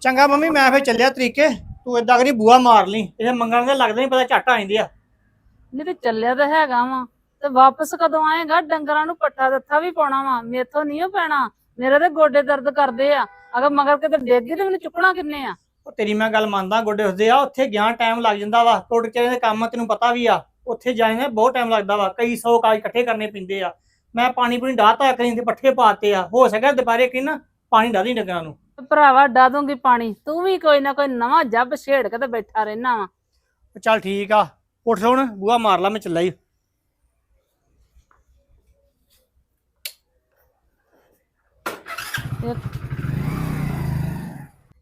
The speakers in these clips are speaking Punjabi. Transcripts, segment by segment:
ਚੰਗਾ ਮੰਮੀ ਮੈਂ ਫੇਰ ਚੱਲਿਆ ਤਰੀਕੇ। ਤੂੰ ਏਦਾਂ ਕਰੀ ਬੂਆ ਮਾਰ ਲਈ। ਇਹ ਮੰਗਣ ਦੇ ਲੱਗਦਾ ਨਹੀਂ ਪਤਾ ਝੱਟ ਆ ਜਾਂਦੇ ਆ। ਨਹੀਂ ਤੇ ਚੱਲਿਆ ਤਾਂ ਹੈਗਾ ਵਾ। ਤੇ ਵਾਪਸ ਕਦੋਂ ਆਏਗਾ? ਡੰਗਰਾਂ ਨੂੰ ਪੱਠਾ ਦਿੱਤਾ ਵੀ ਪਾਉਣਾ ਵਾ। ਮੇਥੋਂ ਨਹੀਂ ਉਹ ਪੈਣਾ। ਮੇਰੇ ਤੇ ਗੋਡੇ ਦਰਦ ਕਰਦੇ ਆ। ਅਗਰ ਮਗਰ ਕਿਤੇ ਡਿੱਗ ਗਈ ਤੇ ਮੈਨੂੰ ਚੁੱਕਣਾ ਕਿੰਨੇ ਆ? ਉਹ ਤੇਰੀ ਮੈਂ ਗੱਲ ਮੰਨਦਾ ਗੋਡੇ ਉਸਦੇ ਆ। ਉੱਥੇ ਗਿਆ ਟਾਈਮ ਲੱਗ ਜਾਂਦਾ ਵਾ। ਟੁੱਟ ਕੇ ਦੇ ਕੰਮ ਤੈਨੂੰ ਪਤਾ ਵੀ ਆ। ਉੱਥੇ ਜਾਣੇ ਬਹੁਤ ਟਾਈਮ ਲੱਗਦਾ ਵਾ। ਕਈ ਸੌ ਕਾਜ ਇਕੱਠੇ ਕਰਨੇ ਪੈਂਦੇ ਆ। ਮੈਂ ਪਾਣੀ ਪੂਣੀ ਡਾਹਤਾ ਕਰੀ ਤੇ ਪੱਠੇ ਪਾਤੇ ਆ। ਹੋ ਸਕਿਆ ਦੁਪਹਿਰੇ ਕਿ ਨਾ ਪਾਣੀ ਡਾਹ ਦੀ ਡੰਗਰਾਂ ਨੂੰ। ਤੇ ਭਰਾਵਾ ਡਾ ਦੂੰਗੀ ਪਾਣੀ। ਤੂੰ ਵੀ ਕੋਈ ਨਾ ਕੋਈ ਨਵਾਂ ਜੱਬ ਛੇੜ ਕੇ ਤੇ ਬੈਠਾ ਰਹਿਣਾ ਵਾ। ਚੱਲ ਠੀਕ ਆ ਉੱਠ ਹੁਣ ਬੂਆ ਮਾਰ ਲਾ ਮੈਂ ਚੱਲਾ ਹੀ ਇੱਕ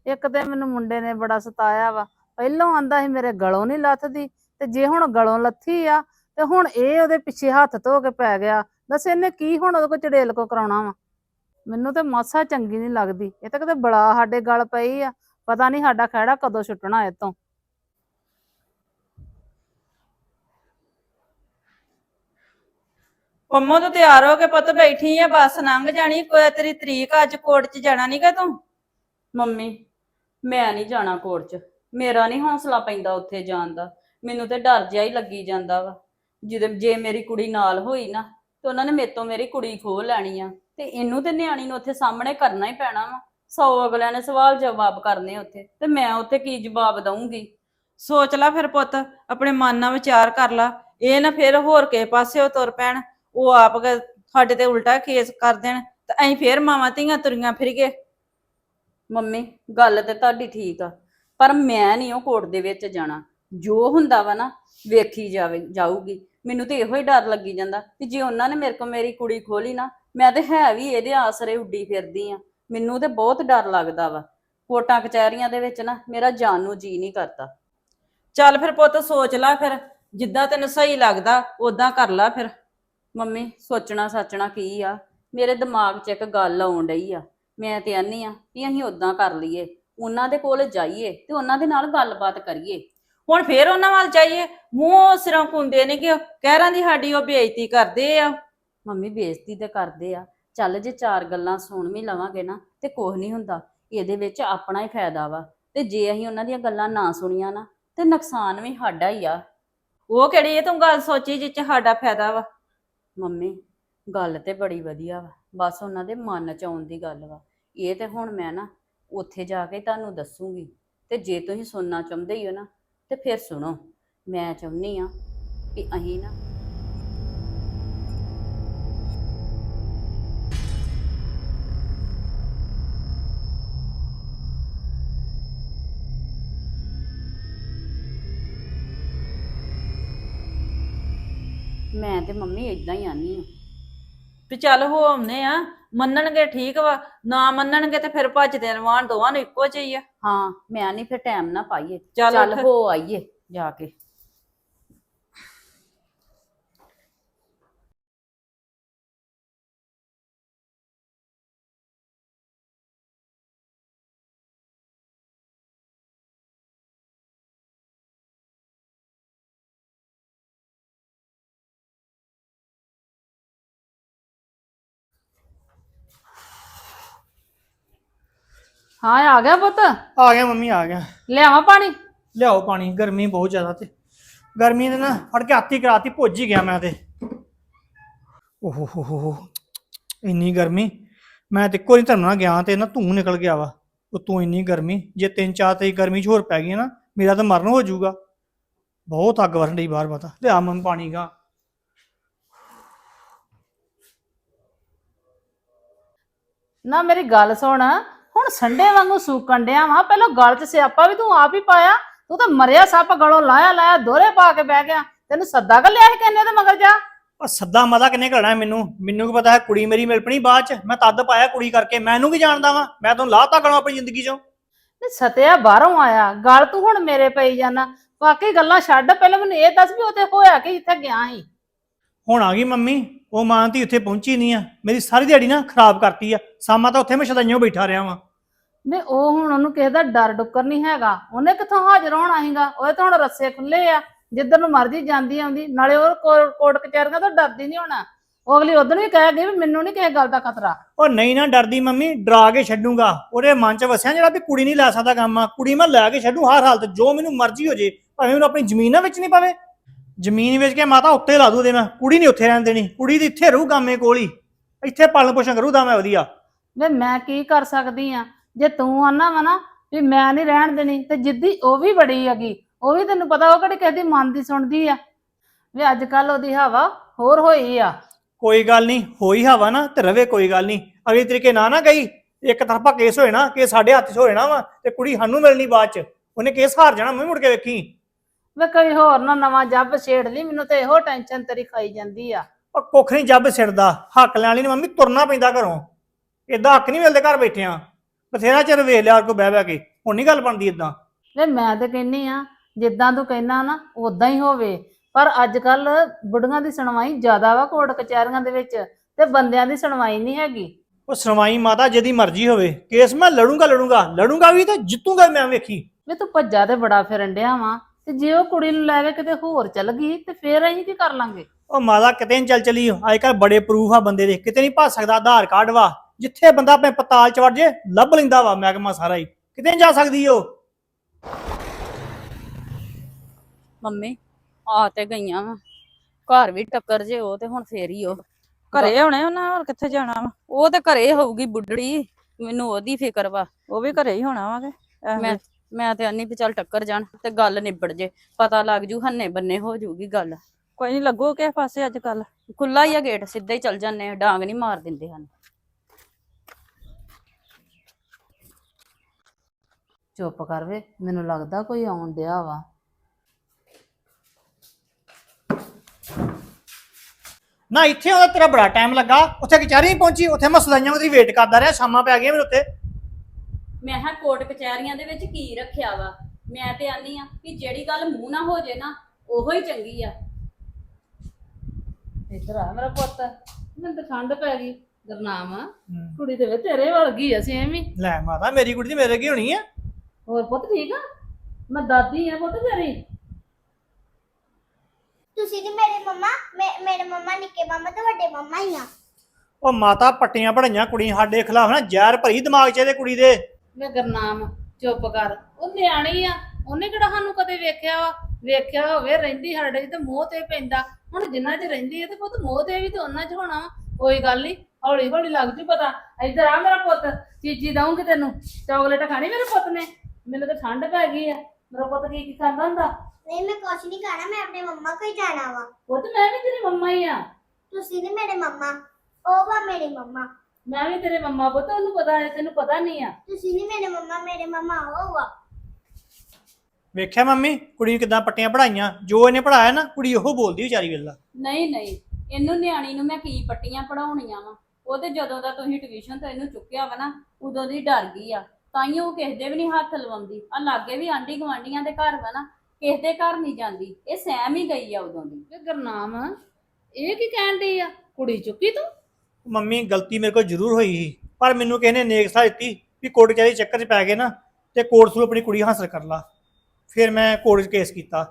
ਇੱਕ ਤੇ ਮੈਨੂੰ ਮੁੰਡੇ ਨੇ ਬੜਾ ਸਤਾਇਆ ਵਾ। ਪਹਿਲਾਂ ਆਂਦਾ ਸੀ ਮੇਰੇ ਗਲੋਂ ਨਹੀਂ ਲੱਥਦੀ ਤੇ ਜੇ ਹੁਣ ਗਲੋਂ ਲੱਥੀ ਆ ਤੇ ਹੁਣ ਇਹ ਉਹਦੇ ਪਿੱਛੇ ਹੱਥ ਧੋ ਕੇ ਪੈ ਗਿਆ। ਦੱਸ ਇਹਨੇ ਕੀ ਹੁਣ ਉਹਦੇ ਕੋਲ ਚੜੇਲ ਕੋ ਕਰਾਉਣਾ ਵਾ? ਮੈਨੂੰ ਤੇ ਮਾਸਾ ਚੰਗੀ ਨਹੀਂ ਲੱਗਦੀ। ਇਹ ਤਾਂ ਕਿਤੇ ਬੜਾ ਸਾਡੇ ਗਲ ਪਈ ਆ। ਪਤਾ ਨਹੀਂ ਸਾਡਾ ਖਹਿੜਾ ਕਦੋਂ ਛੁੱਟਣਾ ਇਹ ਪੰਮੋ, ਤੂੰ ਤਿਆਰ ਹੋ ਕੇ ਪੁੱਤ ਬੈਠੀ ਆ, ਬੱਸ ਲੰਘ ਜਾਣੀ। ਕੋਈ ਤੇਰੀ ਤਰੀਕ ਅੱਜ ਕੋਰਟ 'ਚ ਜਾਣਾ ਨਹੀਂਗਾ ਤੂੰ? ਮੰਮੀ, ਮੈਂ ਨਹੀਂ ਜਾਣਾ ਕੋਰਟ 'ਚ। ਮੇਰਾ ਨਹੀਂ ਹੌਸਲਾ ਪੈਂਦਾ ਉੱਥੇ ਜਾਣ ਦਾ। ਮੈਨੂੰ ਤੇ ਡਰ ਜਿਹਾ ਹੀ ਲੱਗੀ ਜਾਂਦਾ ਵਾ। ਜਿਹਦੇ ਜੇ ਮੇਰੀ ਕੁੜੀ ਨਾਲ ਹੋਈ ਨਾ, ਤੇ ਉਹਨਾਂ ਨੇ ਮੇਰੇ ਤੋਂ ਮੇਰੀ ਕੁੜੀ ਖੋਹ ਲੈਣੀ ਆ। ਤੇ ਇਹਨੂੰ ਤੇ ਨਿਆਣੀ ਨੂੰ ਉੱਥੇ ਸਾਹਮਣੇ ਕਰਨਾ ਹੀ ਪੈਣਾ ਵਾ। ਸੌ ਅਗਲਿਆਂ ਨੇ ਸਵਾਲ ਜਵਾਬ ਕਰਨੇ ਉੱਥੇ ਤੇ ਮੈਂ ਉੱਥੇ ਕੀ ਜਵਾਬ ਦਊਂਗੀ? ਸੋਚ ਲੈ ਫਿਰ ਪੁੱਤ, ਆਪਣੇ ਮਨ ਨਾਲ ਵਿਚਾਰ ਕਰ ਲੈ। ਇਹ ਨਾ ਫਿਰ ਹੋਰ ਕਿਸੇ ਪਾਸੇ ਉਹ ਤੁਰ ਪੈਣ, ਉਹ ਆਪ ਗ- ਸਾਡੇ ਤੇ ਉਲਟਾ ਕੇਸ ਕਰ ਦੇਣ ਤੇ ਅਸੀਂ ਫੇਰ ਮਾਵਾਂ ਧੀਆਂ ਤੁਰੀਆਂ ਫਿਰ ਗਏ ਮੰਮੀ, ਗੱਲ ਤੇ ਤੁਹਾਡੀ ਠੀਕ ਆ, ਪਰ ਮੈਂ ਨਹੀਂ ਉਹ ਕੋਰਟ ਦੇ ਵਿੱਚ ਜਾਣਾ। ਜੋ ਹੁੰਦਾ ਵਾ ਨਾ, ਵੇਖੀ ਜਾਵੇ, ਜਾਊਗੀ। ਮੈਨੂੰ ਤੇ ਇਹੋ ਹੀ ਡਰ ਲੱਗੀ ਜਾਂਦਾ ਕਿ ਜੇ ਉਹਨਾਂ ਨੇ ਮੇਰੇ ਕੋਲ ਮੇਰੀ ਕੁੜੀ ਖੋਲੀ ਨਾ ਮੈਂ ਤੇ ਹੈ ਵੀ ਇਹਦੇ ਆਸਰੇ ਉੱਡੀ ਫਿਰਦੀ ਆ। ਮੈਨੂੰ ਤੇ ਬਹੁਤ ਡਰ ਲੱਗਦਾ ਵਾ। ਕੋਟਾਂ ਕਚਹਿਰੀਆਂ ਦੇ ਵਿੱਚ ਨਾ ਮੇਰਾ ਜਾਨ ਨੂੰ ਜੀ ਨਹੀਂ ਕਰਦਾ। ਚੱਲ ਫਿਰ ਪੁੱਤ ਸੋਚ ਲੈ ਫਿਰ। ਜਿੱਦਾਂ ਤੈਨੂੰ ਸਹੀ ਲੱਗਦਾ ਉਦਾਂ ਕਰ ਲੈ ਫਿਰ। ਮੰਮੀ ਸੋਚਣਾ ਸਾਚਣਾ ਕੀ ਆ? ਮੇਰੇ ਦਿਮਾਗ 'ਚ ਇੱਕ ਗੱਲ ਆਉਣ ਡਈ ਆ। ਮੈਂ ਤੇ ਆਨੀ ਆ ਵੀ ਅਸੀਂ ਉਦਾਂ ਕਰ ਲਈਏ। ਉਹਨਾਂ ਦੇ ਕੋਲ ਜਾਈਏ ਤੇ ਉਹਨਾਂ ਦੇ ਨਾਲ ਗੱਲਬਾਤ ਕਰੀਏ। ਹੁਣ ਫੇਰ ਉਹਨਾਂ ਵੱਲ ਜਾਈਏ। ਮੂੰਹ ਸਿਰੋਂ ਕੁੰਦੇ ਨੇ ਕਿ ਕਹਿਰਾਂ ਦੀ ਸਾਡੀ ਉਹ ਬੇਇੱਜ਼ਤੀ ਕਰਦੇ ਆ। ਮੰਮੀ ਬੇਇੱਜ਼ਤੀ ਤੇ ਕਰਦੇ ਆ। ਚੱਲ ਜੇ ਚਾਰ ਗੱਲਾਂ ਸੁਣ ਵੀ ਲਵਾਂਗੇ ਨਾ ਤੇ ਕੁਝ ਨਹੀਂ ਹੁੰਦਾ। ਇਹਦੇ ਵਿੱਚ ਆਪਣਾ ਹੀ ਫਾਇਦਾ ਵਾ। ਤੇ ਜੇ ਅਸੀਂ ਉਹਨਾਂ ਦੀਆਂ ਗੱਲਾਂ ਨਾ ਸੁਣੀਆਂ ਨਾ ਤੇ ਨੁਕਸਾਨ ਵੀ ਸਾਡਾ ਹੀ ਆ। ਉਹ ਕਿਹੜੀ ਇਹ ਤੂੰ ਗੱਲ ਸੋਚੀ ਜਿੱਚ ਸਾਡਾ ਫਾਇਦਾ ਵਾ? ਮੰਮੀ ਗੱਲ ਤੇ ਬੜੀ ਵਧੀਆ ਵਾ। ਬਸ ਉਹਨਾਂ ਦੇ ਮਨ ਚ ਆਉਣ ਦੀ ਗੱਲ ਵਾ। ਇਹ ਤੇ ਹੁਣ ਮੈਂ ਨਾ ਉੱਥੇ ਜਾ ਕੇ ਤੁਹਾਨੂੰ ਦੱਸੂਗੀ। ਤੇ ਜੇ ਤੁਸੀਂ ਸੁਣਨਾ ਚਾਹੁੰਦੇ ਹੀ ਹੋ ਨਾ ਤੇ ਫਿਰ ਸੁਣੋ। ਮੈਂ ਚਾਹੁੰਨੀ ਆ ਕਿ ਅਸੀਂ ਨਾ ਮੈਂ ਤੇ ਮੰਮੀ ਇਦਾਂ ਹੀ ਆਨੀ ਆ। ਵੀ ਚੱਲ ਹੋ ਆਉਨੇ ਆ ਮੰਨਣਗੇ ਠੀਕ ਵਾ ਨਾ ਮੰਨਣਗੇ ਤੇ ਫਿਰ ਭੱਜਦੇ ਰਵਾਨ ਦੋਵਾਂ ਨੂੰ ਇੱਕੋ ਜਿਹੀ ਆ। ਹਾਂ ਮੈਂ ਨਹੀਂ ਫਿਰ ਟਾਈਮ ਨਾ ਪਾਈਏ। ਚੱਲ ਚੱਲ ਉੱਠ। ਹੋ ਆਈਏ ਜਾ ਕੇ। ਹਾਂ ਆ ਗਿਆ ਪੁੱਤ? ਆ ਗਿਆ ਮੰਮੀ ਆ ਗਿਆ। ਲਿਆਵਾਂ ਪਾਣੀ? ਲਿਆਓ ਪਾਣੀ ਗਰਮੀ ਬਹੁਤ ਜ਼ਿਆਦਾ ਤੇ। ਗਰਮੀ ਨੇ ਨਾ ਫੜ ਕੇ ਆਤੀ ਕਰਾਤੀ ਭੁੱਜ ਹੀ ਗਿਆ ਮੈਂ ਤੇ। ਓਹ ਹੋ ਹੋ ਇੰਨੀ ਗਰਮੀ। ਮੈਂ ਤੇ ਵਾਰੀ ਧਰਨਾ ਗਿਆ ਤੇ ਨਾ ਧੂੰ ਨਿਕਲ ਗਿਆ ਵਾ। ਉਤੋਂ ਇੰਨੀ ਗਰਮੀ ਜੇ ਤਿੰਨ ਚਾਰ ਤੇ ਗਰਮੀ ਚ ਹੋਰ ਪੈ ਗਈ ਨਾ ਮੇਰਾ ਤਾਂ ਮਰਨ ਹੋ ਜਾਊਗਾ। ਬਹੁਤ ਅੱਗ ਵਰਨ ਡਈ ਬਾਹਰ ਪਤਾ ਲਿਆ ਮੰਮ ਪਾਣੀ ਗਾ। ਨਾ ਮੇਰੀ ਗੱਲ ਸੁਣ। ਹੁਣ ਸੰਡੇ ਵਾਂਗੂ ਸੂਕਣ ਡਿਆ ਵਾ। ਪਹਿਲਾਂ ਗਲ 'ਚ ਸਿਆਪਾ ਵੀ ਤੂੰ ਆਪ ਹੀ ਪਾਇਆ। ਤੂੰ ਤਾਂ ਮਰਿਆ ਸੱਪ ਗਲੋਂ ਲਾਇਆ ਲਾਇਆ ਦੋਰੇ ਪਾ ਕੇ ਬਹਿ ਗਿਆ। ਤੈਨੂੰ ਸੱਦਾ ਕਰ ਲਿਆ ਸੀ ਕਹਿੰਦੇ ਤੇ ਮਗਰ ਜਾ? ਉਹ ਸੱਦਾ ਮਦਾ ਕਿੰਨੇ ਘੜਨਾ ਮੈਨੂੰ? ਮੈਨੂੰ ਕੀ ਪਤਾ ਹੈ ਕੁੜੀ ਮੇਰੀ ਮਿਲ ਪਣੀ ਬਾਅਦ ਚ। ਮੈਂ ਤਦ ਪਾਇਆ ਕੁੜੀ ਕਰਕੇ। ਮੈਨੂੰ ਕੀ ਜਾਣਦਾ ਵਾਂ? ਮੈਂ ਤੁਹਾਨੂੰ ਲਾਤਾ ਗਲੋਂ ਆਪਣੀ ਜ਼ਿੰਦਗੀ ਚੋਂ। ਤੇ ਸਤਿਆ ਬਾਹਰੋਂ ਆਇਆ। ਗਲ ਤੂੰ ਹੁਣ ਮੇਰੇ ਪਈ ਜਾਣਾ ਬਾਕੀ ਗੱਲਾਂ ਛੱਡ। ਪਹਿਲਾਂ ਮੈਨੂੰ ਇਹ ਦੱਸ ਵੀ ਉੱਥੇ ਹੋਇਆ ਕਿ ਜਿੱਥੇ ਗਿਆ ਸੀ। ਹੁਣ ਆ ਗਈ ਮੰਮੀ। ਉਹ ਮਾਂ ਧੀ ਉੱਥੇ ਪਹੁੰਚੀ ਨਹੀਂ ਆ। ਮੇਰੀ ਸਾਰੀ ਦਿਹਾੜੀ ਨਾ ਖਰਾਬ ਕਰਤੀ ਆ। ਸਾਮਾ ਤਾਂ ਉੱਥੇ ਮੈਂ ਸ਼ਦਾਈਆਂ ਬੈਠਾ ਰਿਹਾ ਵਾਂ। ਵੀ ਉਹ ਹੁਣ ਉਹਨੂੰ ਕਿਸੇ ਦਾ ਡਰ ਡੁੱਕਰ ਨਹੀਂ ਹੈਗਾ। ਉਹਨੇ ਕਿੱਥੋਂ ਹਾਜ਼ਰ ਹੋਣਾ ਸੀਗਾ? ਉਹ ਤਾਂ ਹੁਣ ਰੱਸੇ ਖੁੱਲੇ ਆ। ਜਿੱਧਰ ਨੂੰ ਮਰਜ਼ੀ ਜਾਂਦੀ ਆਉਂਦੀ। ਨਾਲੇ ਉਹ ਕੋ- ਕੋਰਟ ਕਚਹਿਰੀਆਂ ਤੋਂ ਡਰਦੀ ਨਹੀਂ ਹੋਣਾ। ਉਹ ਅਗਲੀ ਉਦੋਂ ਵੀ ਕਹਿ ਗਈ ਵੀ ਮੈਨੂੰ ਨਹੀਂ ਕਿਸੇ ਗੱਲ ਦਾ ਖਤਰਾ। ਉਹ ਨਹੀਂ ਨਾ ਡਰਦੀ ਮੰਮੀ ਡਰਾ ਕੇ ਛੱਡੂਗਾ। ਉਹਦੇ ਮਨ 'ਚ ਵਸਿਆ ਜਿਹੜਾ ਵੀ ਕੁੜੀ ਨਹੀਂ ਲੈ ਸਕਦਾ ਕੰਮ। ਆ ਕੁੜੀ ਮੈਂ ਲੈ ਕੇ ਛੱਡੂ ਹਰ ਹਾਲਤ ਜੋ ਮੈਨੂੰ ਮਰਜ਼ੀ ਹੋ ਜੇ। ਭਾਵੇਂ ਮੈਨੂੰ ਆਪਣੀ ਜ਼ਮੀਨ ਨਾ ਵਿੱਚ ਨਹੀਂ ਪਵੇ। ਜ਼ਮੀਨ ਵੇਚ ਕੇ ਮਾਤਾ ਉੱਤੇ ਲਾ ਦੂ ਦੇ ਮੈਂ। ਕੁੜੀ ਨਹੀਂ ਉੱਥੇ ਰਹਿਣ ਦੇਣੀ। ਕੁੜੀ ਦੀ ਇੱਥੇ ਰਹੂ ਗਾਮੇ ਕੋਲ ਹੀ। ਇੱਥੇ ਪਾਲਣ ਪੋਸ਼ਣ ਕਰੂਦਾ ਮੈਂ ਵਧੀਆ। ਵੇ ਮੈਂ ਕੀ ਕਰ ਸਕਦੀ ਆ? ਜੇ ਤੂੰ ਆਨਾ ਵਾ ਨਾ ਵੀ ਮੈਂ ਨਹੀਂ ਰਹਿਣ ਦੇਣੀ ਤੇ ਜਿੱਦੀ ਉਹ ਵੀ ਬੜੀ ਹੈਗੀ ਉਹ ਵੀ ਤੈਨੂੰ ਪਤਾ ਉਹ ਕਿਹੜੀ ਕਿਸੇ ਦੀ ਮਨ ਦੀ ਸੁਣਦੀ ਆ। ਵੇ ਅੱਜ ਕੱਲ ਉਹਦੀ ਹਵਾ ਹੋਰ ਹੋਈ ਆ। ਕੋਈ ਗੱਲ ਨਹੀਂ ਹੋਈ ਹਵਾ ਨਾ ਤੇ ਰਵੇ ਕੋਈ ਗੱਲ ਨਹੀਂ ਅਗਲੀ ਤਰੀਕੇ ਨਾ ਨਾ ਗਈ ਇੱਕ ਤਰਫਾ ਕੇਸ ਹੋਏ ਨਾ ਕਿ ਸਾਡੇ ਹੱਥ 'ਚ ਹੋਏ ਨਾ ਵਾ ਤੇ ਕੁੜੀ ਸਾਨੂੰ ਮਿਲਣੀ ਬਾਅਦ 'ਚ। ਉਹਨੇ ਕੇਸ ਹਾਰ ਜਾਣਾ ਮੈਂ ਮੁੜ ਕੇ ਵੇਖੀ। ਵੇ ਕੋਈ ਹੋਰ ਨਾ ਨਵਾਂ ਜੱਬ ਛੇੜ ਲਈ ਮੈਨੂੰ ਤੇ ਇਹੋ ਟੈਨਸ਼ਨ ਤੇਰੀ ਖਾਈ ਜਾਂਦੀ ਆ। ਉਹ ਕੁੱਖ ਨਹੀਂ ਜੱਬ ਸਿਰਦਾ ਹੱਕ ਲੈਣ ਲਈ ਨੀ ਮੰਮੀ ਤੁਰਨਾ ਪੈਂਦਾ ਘਰੋਂ। ਏਦਾਂ ਹੱਕ ਨਹੀਂ ਮਿਲਦੇ ਘਰ ਬੈਠਿਆਂ। ਬਥੇਰਾ ਚਿਰ ਵੇਖ ਲਿਆ ਕੋ ਬਹਿ ਬਹਿ ਕੇ ਹੁਣ ਨਹੀਂ ਗੱਲ ਬਣਦੀ ਏਦਾਂ? ਵੇ ਮੈਂ ਤੇ ਕਹਿੰਨੀ ਆ ਜਿੱਦਾਂ ਤੂੰ ਕਹਿਣਾ ਨਾ ਉਦਾਂ ਹੀ ਹੋਵੇ। ਪਰ ਅੱਜ ਕੱਲ ਬੁੱਢੀਆਂ ਦੀ ਸੁਣਵਾਈ ਜ਼ਿਆਦਾ ਵਾ ਕੋਰਟ ਕਚਹਿਰੀਆਂ ਦੇ ਵਿੱਚ ਤੇ ਬੰਦਿਆਂ ਦੀ ਸੁਣਵਾਈ ਨਹੀਂ ਹੈਗੀ। ਉਹ ਸੁਣਵਾਈ ਮਾਤਾ ਜਿਹਦੀ ਮਰਜ਼ੀ ਹੋਵੇ ਕੇਸ ਮੈਂ ਲੜੂੰਗਾ ਲੜੂੰਗਾ ਲੜੂੰਗਾ ਵੀ ਤੇ ਜਿੱਤੂੰਗਾ ਮੈਂ ਵੇਖੀ। ਵੇ ਤੂੰ ਭੱਜਾ ਤੇ ਬੜਾ ਫਿਰਨ ਡਿਆ ਵਾਂ ਤੇ ਜੇ ਉਹ ਕੁੜੀ ਨੂੰ ਲੈ ਕੇ ਕਿਤੇ ਹੋਰ ਚੱਲ ਗਈ ਤੇ ਫੇਰ ਅਸੀਂ ਕੀ ਕਰ ਲਾਂਗੇ? ਉਹ ਮਾਤਾ ਕਿਤੇ ਨਹੀਂ ਚੱਲ ਚਲੀ ਅੱਜ ਕੱਲ ਬੜੇ ਪ੍ਰੂਫ ਆ ਬੰਦੇ ਦੇ ਕਿਤੇ ਨਹੀਂ ਭੱਜ ਸਕਦਾ ਆਧਾਰ ਕਾਰਡ ਵਾ। ਜਿੱਥੇ ਬੰਦਾ ਆਪਣੇ ਪਤਾਲ ਚ ਵੜ ਜੇ ਲੱਭ ਲੈਂਦਾ ਵਾ ਮਹਿਕਮਾ ਸਾਰਾ ਹੀ। ਕਿਤੇ ਨਹੀਂ ਜਾ ਸਕਦੀ ਉਹ? ਮੰਮੀ ਆ ਤੇ ਗਈਆਂ ਵਾ। ਘਰ ਵੀ ਟੱਕਰ ਜੇ ਉਹ ਤੇ ਹੁਣ ਫੇਰ ਹੀ ਉਹ। ਘਰੇ ਹੋਣੇ ਉਹਨਾਂ ਹੋਰ ਕਿੱਥੇ ਜਾਣਾ ਵਾ? ਉਹ ਤੇ ਘਰੇ ਹੋਊਗੀ ਬੁੱਢੜੀ ਮੈਨੂੰ ਉਹਦੀ ਫਿਕਰ ਵਾ। ਉਹ ਵੀ ਘਰੇ ਹੀ ਹੋਣਾ ਵਾਗੇ ਮੈਂ ਮੈਂ ਤੇ ਆਨੀ ਵੀ ਚੱਲ ਟੱਕਰ ਜਾਣ ਤੇ ਗੱਲ ਨਿਬੜ ਜੇ। ਪਤਾ ਲੱਗ ਜੂ ਹੰਨੇ ਬੰਨੇ ਹੋ ਜੂਗੀ ਗੱਲ। ਕੋਈ ਨਹੀਂ ਲੱਗੋ ਕਿਸੇ ਪਾਸੇ ਅੱਜ ਕੱਲ ਖੁੱਲਾ ਹੀ ਆ ਗੇਟ ਸਿੱਧਾ ਹੀ ਚੱਲ ਜਾਂਦੇ ਆ ਡਾਂਗ ਨਹੀਂ ਮਾਰ ਦਿੰਦੇ ਹਨ ਚੁੱਪ ਕਰ ਵੇ ਮੈਨੂੰ ਲੱਗਦਾ ਕੋਈ ਆਉਣ ਡਿਆ ਵਾ। ਨਾ ਇੱਥੇ ਉਹਦਾ ਤੇਰਾ ਬੜਾ ਟਾਈਮ ਲੱਗਾ ਉੱਥੇ ਕਚਹਿਰੀ ਨਹੀਂ ਪਹੁੰਚੀ ਉੱਥੇ ਮੈਂ ਸਦਾਈਆਂ ਉਹਦੀ ਵੇਟ ਕਰਦਾ ਰਿਹਾ ਸ਼ਾਮਾਂ ਪੈ ਗਈਆਂ ਮੇਰੇ ਉੱਤੇ ਮੈਂ ਹਾਂ ਕੋਰਟ ਕਚਹਿਰੀਆਂ ਦੇ ਵਿੱਚ ਕੀ ਰੱਖਿਆ ਵਾ? ਮੈਂ ਤੇ ਆਨੀ ਆ ਕਿ ਜਿਹੜੀ ਗੱਲ ਮੂੰਹ ਨਾ ਹੋ ਜੇ ਨਾ ਉਹੋ ਹੀ ਚੰਗੀ ਆ। ਇੱਧਰ ਆ ਮੇਰਾ ਪੁੱਤ ਮੈਨੂੰ ਤਾਂ ਠੰਡ ਪੈ ਗਈ। ਗਰਨਾਮ ਕੁੜੀ ਤੇ ਵੇ ਤੇਰੇ ਵਰਗੀ ਆ ਸੇਮ ਹੀ। ਲੈ ਮਾਤਾ ਮੇਰੀ ਕੁੜੀ ਦੀ ਮੇਰੇ ਕੀ ਹੋਣੀ ਆ। ਹੋਰ ਪੁੱਤ ਠੀਕ ਆ? ਮੈਂ ਦਾਦੀ ਆ ਪੁੱਤ ਤੇਰੀ। ਤੁਸੀਂ ਤੇ ਮੇਰੇ ਮੰਮਾ ਮੇ- ਮੇਰੇ ਮੰਮਾ ਨਿੱਕੇ ਮੰਮਾ ਤੇ ਵੱਡੇ ਮੰਮਾ ਹੀ ਆ। ਉਹ ਮਾਤਾ ਪੱਟੀਆਂ ਪੜਾਈਆਂ ਕੁੜੀ ਸਾਡੇ ਖਿਲਾਫ ਨਾ ਜ਼ਹਿਰ ਭਰੀ ਦਿਮਾਗ 'ਚ ਇਹਦੇ ਕੁੜੀ ਦੇ। ਮੈਂ ਗਰਨਾਮ ਚੁੱਪ ਕਰ। ਉਹ ਨਿਆਣੀ ਆ ਉਹਨੇ ਕਿਹੜਾ ਸਾਨੂੰ ਕਦੇ ਵੇਖਿਆ ਵਾ? ਵੇਖਿਆ ਹੋਵੇ ਰਹਿੰਦੀ ਸਾਡੇ 'ਚ ਤੇ ਮੋਹ ਤੇ ਪੈਂਦਾ। ਹੁਣ ਜਿੰਨਾ 'ਚ ਰਹਿੰਦੀ ਹੈ ਤੇ ਪੁੱਤ ਮੋਹ ਤੇ ਵੀ ਤੇ ਉਹਨਾਂ 'ਚ ਹੋਣਾ ਵਾ। ਕੋਈ ਗੱਲ ਨਹੀਂ ਹੌਲੀ ਹੌਲੀ ਲੱਗ ਜੂ ਪਤਾ। ਇੱਧਰ ਆ ਮੇਰਾ ਪੁੱਤ ਚੀਜੀ ਦਊਂਗੀ ਤੈਨੂੰ। ਚਾਕਲੇਟ ਖਾਣੀ ਮੇਰੇ ਪੁੱਤ ਨੇ? ਮੈਨੂੰ ਤਾਂ ਠੰਡ ਪੈ ਗਈ ਆ। ਮੇਰਾ ਪੁੱਤ ਕੀ ਕੀ ਖਾਂਦਾ ਹੁੰਦਾ? ਨਹੀਂ ਮੈਂ ਕੁਛ ਨਹੀਂ ਖਾਣਾ ਮੈਂ ਆਪਣੇ ਮੰਮਾ ਕੋਲ ਹੀ ਜਾਣਾ ਵਾ। ਪੁੱਤ ਮੈਂ ਵੀ ਤੇਰੀ ਮੰਮਾ ਹੀ ਆ। ਤੁਸੀਂ ਨੇ ਮੇਰੇ ਮੰਮਾ ਉਹ ਵਾ ਮੇਰੇ ਮੰਮਾ। ਮੈਂ ਵੀ ਤੇਰੇ ਮੰਮਾ ਪੁੱਤ ਉਹਨੂੰ ਪਤਾ ਹੈ ਤੈਨੂੰ ਪਤਾ ਨਹੀਂ ਆ। ਤੁਸੀਂ ਨੇ ਮੇਰੇ ਮੰਮਾ ਮੇਰੇ ਮੰਮਾ ਉਹ ਵਾ। ਵੇਖਿਆ ਮੰਮੀ ਕੁੜੀ ਨੂੰ ਕਿਦਾਂ ਪੱਟੀਆਂ ਪੜਾਈਆਂ ਜੋ ਇਹਨੇ ਪੜਾਇਆ ਨਾ ਕੁੜੀ ਉਹ ਬੋਲਦੀ ਵਿਚਾਰੀ ਵੇਲਾ। ਨਹੀਂ ਨਹੀਂ ਇਹਨੂੰ ਨਿਆਣੀ ਨੂੰ ਮੈਂ ਕੀ ਪੱਟੀਆਂ ਪੜਾਉਣੀਆਂ ਵਾ? ਉਹ ਤੇ ਜਦੋਂ ਦਾ ਤੁਸੀਂ ਟਿਊਸ਼ਨ ਤੋਂ ਇਹਨੂੰ ਚੁੱਕਿਆ ਵਾ ਨਾ ਉਦੋਂ ਦੀ ਡਰ ਗਈ ਆ। ਤਾਈਓ ਉਹ ਕਿਸੇ ਦੇ ਵੀ ਨਹੀਂ ਹੱਥ ਲਵਾਉਂਦੀ। ਆ ਲਾਗੇ ਵੀ ਆਂਢੀ ਗਵਾਂਢੀਆਂ ਦੇ ਘਰ ਵਾ ਨਾ ਕਿਸੇ ਦੇ ਘਰ ਨਹੀਂ ਜਾਂਦੀ। ਇਹ ਸਹਿਮ ਹੀ ਗਈ ਆ ਉਦੋਂ ਦੀ। ਇਹ ਗਰਨਾਮ ਇਹ ਕੀ ਕਹਿਣ ਡਈ ਆ? ਕੁੜੀ ਚੁੱਕੀ ਤੂੰ? ਮੰਮੀ ਗਲਤੀ ਮੇਰੇ ਕੋਲ ਜ਼ਰੂਰ ਹੋਈ ਸੀ ਪਰ ਮੈਨੂੰ ਕਿਸੇ ਨੇ ਨੇਕ ਸਲਾਹ ਦਿੱਤੀ ਵੀ ਕੋਰਟ ਚਾਹੀ ਚੱਕਰ 'ਚ ਪੈ ਗਏ ਨਾ ਤੇ ਕੋਰਟ ਥਰੂ ਆਪਣੀ ਕੁੜੀ ਹਾਸਲ ਕਰ ਲਾ। ਫਿਰ ਮੈਂ ਕੋਰਟ 'ਚ ਕੇਸ ਕੀਤਾ।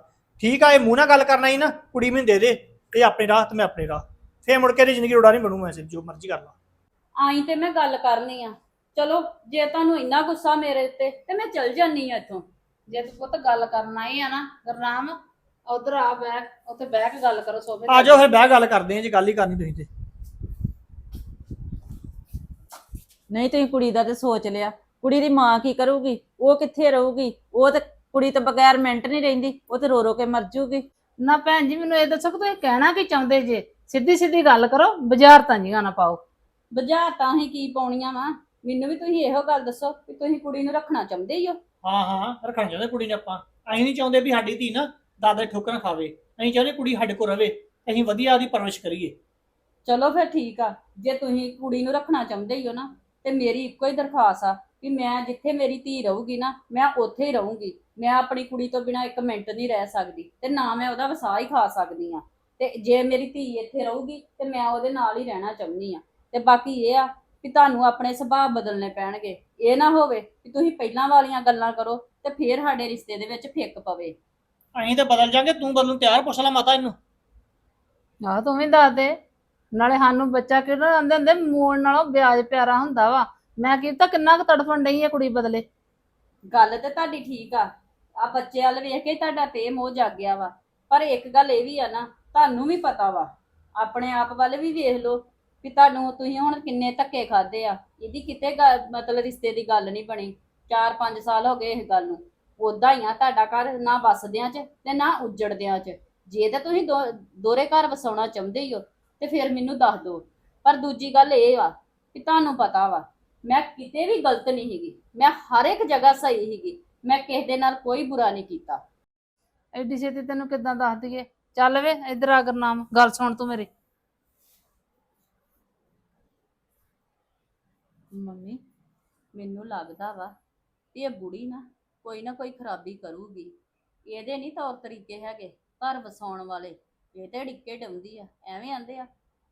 ਠੀਕ ਆ ਇਹ ਮੂੰਹ ਨਾਲ ਗੱਲ ਕਰਨਾ ਹੀ ਨਾ ਕੁੜੀ ਮੈਨੂੰ ਦੇ ਦੇ ਤੇ ਆਪਣੇ ਰਾਹ ਤੇ ਮੈਂ ਆਪਣੇ ਰਾਹ। ਫੇਰ ਮੁੜ ਕੇ ਇਹਦੀ ਜ਼ਿੰਦਗੀ ਰੋੜਾ ਨਹੀਂ ਬਣੂ ਮੈਂ ਜੋ ਮਰਜ਼ੀ ਕਰ ਲਾ। ਆਈ ਤੇ ਮੈਂ ਗੱਲ ਕਰਨੀ ਆ। ਚਲੋ ਜੇ ਤੁਹਾਨੂੰ ਇੰਨਾ ਗੁੱਸਾ ਮੇਰੇ ਉੱਤੇ ਤੇ ਮੈਂ ਚਲ ਜਾਨੀ ਆ ਇੱਥੋਂ। ਜੇ ਤੂੰ ਪੁੱਤ ਗੱਲ ਕਰਨ ਆਈ ਆ ਨਾ ਗਰਨਾਮ ਉਧਰ ਆ ਬੈਠ ਉੱਥੇ ਬਹਿ ਕੇ ਗੱਲ ਕਰੋ ਸੋਫੇ ਆ ਜਾਓ ਫਿਰ ਬਹਿ ਗੱਲ ਕਰਦੇ ਆਂ ਜੇ ਗੱਲ ਹੀ ਕਰਨੀ ਤੁਸੀਂ ਤੇ। ਨਹੀਂ ਤੁਸੀਂ ਕੁੜੀ ਦਾ ਤੇ ਸੋਚ ਲਿਆ। ਕੁੜੀ ਦੀ ਮਾਂ ਕੀ ਕਰੂਗੀ? ਉਹ ਕਿੱਥੇ ਰਹੂਗੀ? ਉਹ ਤੇ ਕੁੜੀ ਤੋਂ ਬਗੈਰ ਮਿੰਟ ਨਹੀਂ ਰਹਿੰਦੀ ਉਹ ਤੇ ਰੋ ਰੋ ਕੇ ਮਰ ਜੂਗੀ। ਨਾ ਭੈਣ ਜੀ ਮੈਨੂੰ ਇਹ ਦੱਸੋ ਕਿ ਤੁਸੀਂ ਕਹਿਣਾ ਕੀ ਚਾਹੁੰਦੇ ਜੇ? ਸਿੱਧੀ ਸਿੱਧੀ ਗੱਲ ਕਰੋ ਬਾਜ਼ਾਰ ਤਾਂ ਜੀਆਂ ਨਾ ਪਾਓ। ਬੁਝਾ ਤਾਂ ਹੀ ਕੀ ਪਾਉਣੀਆਂ ਵਾ? ਮੈਨੂੰ ਵੀ ਤੁਸੀਂ ਇਹੋ ਗੱਲ ਦੱਸੋ ਕਿ ਤੁਸੀਂ ਕੁੜੀ ਨੂੰ ਰੱਖਣਾ ਚਾਹੁੰਦੇ ਹੀ ਹੋ। ਹਾਂ ਹਾਂ ਰੱਖਣਾ ਚਾਹੁੰਦੇ ਕੁੜੀ ਨੇ ਆਪਾਂ। ਅਸੀਂ ਨਹੀਂ ਚਾਹੁੰਦੇ ਵੀ ਸਾਡੀ ਧੀ ਨਾ ਦਾਦਾ ਦੀ ਠੋਕਰ ਖਾਵੇ। ਅਸੀਂ ਚਾਹੁੰਦੇ ਕੁੜੀ ਸਾਡੇ ਕੋਲ ਰਵੇ। ਅਸੀਂ ਵਧੀਆ ਉਹਦੀ ਪਰਵਰਿਸ਼ ਕਰੀਏ। ਚਲੋ ਫਿਰ ਠੀਕ ਆ। ਜੇ ਤੁਸੀਂ ਕੁੜੀ ਨੂੰ ਰੱਖਣਾ ਚਾਹੁੰਦੇ ਹੀ ਹੋ ਨਾ ਤੇ ਮੇਰੀ ਇੱਕੋ ਹੀ ਦਰਖਾਸਤ ਆ ਕਿ ਮੈਂ ਜਿੱਥੇ ਮੇਰੀ ਧੀ ਰਹੂਗੀ ਨਾ ਮੈਂ ਉੱਥੇ ਹੀ ਰਹੂੰਗੀ। ਮੈਂ ਆਪਣੀ ਕੁੜੀ ਤੋਂ ਬਿਨਾ ਇੱਕ ਮਿੰਟ ਨਹੀਂ ਰਹਿ ਸਕਦੀ। ਤੇ ਨਾ ਮੈਂ ਉਹਦਾ ਵਸਾ ਹੀ ਖਾ ਸਕਦੀ ਆ ਤੇ ਜੇ ਮੇਰੀ ਧੀ ਇੱਥੇ ਰਹੂਗੀ ਤੇ ਮੈਂ ਉਹਦੇ ਨਾਲ ਹੀ ਰਹਿਣਾ ਚਾਹੁੰਦੀ ਆ ਤੇ ਬਾਕੀ ਇਹ ਆ ਕਿ ਤੁਹਾਨੂੰ ਆਪਣੇ ਸੁਭਾਅ ਬਦਲਨੇ ਪੈਣਗੇ। ਇਹ ਨਾ ਹੋਵੇ ਕਿ ਤੁਸੀਂ ਪਹਿਲਾਂ ਵਾਲੀਆਂ ਗੱਲਾਂ ਕਰੋ ਤੇ ਫਿਰ ਸਾਡੇ ਰਿਸ਼ਤੇ ਦੇ ਵਿੱਚ ਫਿੱਕ ਪਵੇ। ਅਸੀਂ ਤਾਂ ਬਦਲ ਜਾਾਂਗੇ ਤੂੰ ਬਦਲਣ ਤਿਆਰ ਪੁੱਛ ਲੈ ਮਾਤਾ ਇਹਨੂੰ। ਆਹ ਤੂੰ ਵੀ ਦੱਸ ਦੇ। ਨਾਲੇ ਸਾਨੂੰ ਬੱਚਾ ਕਿਹੜਾ ਆਂਦੇ ਹੁੰਦੇ ਮੂਲ ਨਾਲੋਂ ਵਿਆਜ ਪਿਆਰਾ ਹੁੰਦਾ ਵਾ। ਮੈਂ ਕੀਤਾ ਕਿੰਨਾ ਕੁ ਤੜਫਣ ਡਈ ਆ ਕੁੜੀ ਬਦਲੇ। ਗੱਲ ਤੇ ਤੁਹਾਡੀ ਠੀਕ ਆ। ਆ ਬੱਚੇ ਵੱਲ ਵੇਖ ਕੇ ਤੁਹਾਡਾ ਤੇ ਮੋਹ ਜਾਗ ਗਿਆ ਵਾ। ਪਰ ਇੱਕ ਗੱਲ ਇਹ ਵੀ ਆ ਨਾ ਤੁਹਾਨੂੰ ਵੀ ਪਤਾ ਵਾ। ਆਪਣੇ ਆਪ ਵੱਲ ਵੀ ਵੇਖ ਲਓ। ਵੀ ਤੁਹਾਨੂੰ ਤੁਸੀਂ ਹੁਣ ਕਿੰਨੇ ਧੱਕੇ ਖਾਦੇ ਆ? ਇਹਦੀ ਕਿਤੇ ਗੱਲ- ਮਤਲਬ ਰਿਸ਼ਤੇ ਦੀ ਗੱਲ ਨਹੀਂ ਬਣੀ। 4-5 ਸਾਲ ਹੋ ਗਏ ਇਸ ਗੱਲ ਨੂੰ। ਉਦਾਂ ਹੀ ਆ ਤੁਹਾਡਾ ਘਰ ਨਾ ਵਸਦਿਆਂ ਚ ਤੇ ਨਾ ਉਜੜਦਿਆਂ ਚ। ਜੇ ਤਾਂ ਤੁਸੀਂ ਦੋ- ਦੋਹਰੇ ਘਰ ਵਸਾਉਣਾ ਚਾਹੁੰਦੇ ਹੀ ਹੋ, ਤੇ ਫਿਰ ਮੈਨੂੰ ਦੱਸ ਦਿਓ। ਪਰ ਦੂਜੀ ਗੱਲ ਇਹ ਵਾ ਕਿ ਤੁਹਾਨੂੰ ਪਤਾ ਵਾ, ਮੈਂ ਕਿਤੇ ਵੀ ਗਲਤ ਨਹੀਂ ਹੈਗੀ ਮੈਂ ਹਰ ਇੱਕ ਜਗ੍ਹਾ ਸਹੀ ਹੈਗੀ ਮੈਂ ਕਿਸੇ ਦੇ ਨਾਲ ਕੋਈ ਬੁਰਾ ਨਹੀਂ ਕੀਤਾ। ਐਡੀ ਛੇਤੀ ਤੈਨੂੰ ਕਿੱਦਾਂ ਦੱਸ ਦਈਏ? ਚੱਲ ਵੇ, ਇੱਧਰ ਆ ਗੁਰਨਾਮ ਗੱਲ ਸੁਣ ਤੂੰ ਮੇਰੀ। ਮੰਮੀ ਮੈਨੂੰ ਲੱਗਦਾ ਵਾ ਇਹ ਬੁੜੀ ਨਾ ਕੋਈ ਨਾ ਕੋਈ ਖਰਾਬੀ ਕਰੂਗੀ। ਇਹਦੇ ਨਹੀਂ ਤੌਰ ਤਰੀਕੇ ਹੈਗੇ ਘਰ ਵਸਾਉਣ ਵਾਲੇ। ਇਹ ਤੇ ਡਿੱਕੇ ਟੰਦੀ ਆ ਐਵੇਂ ਆਂਦੇ ਆ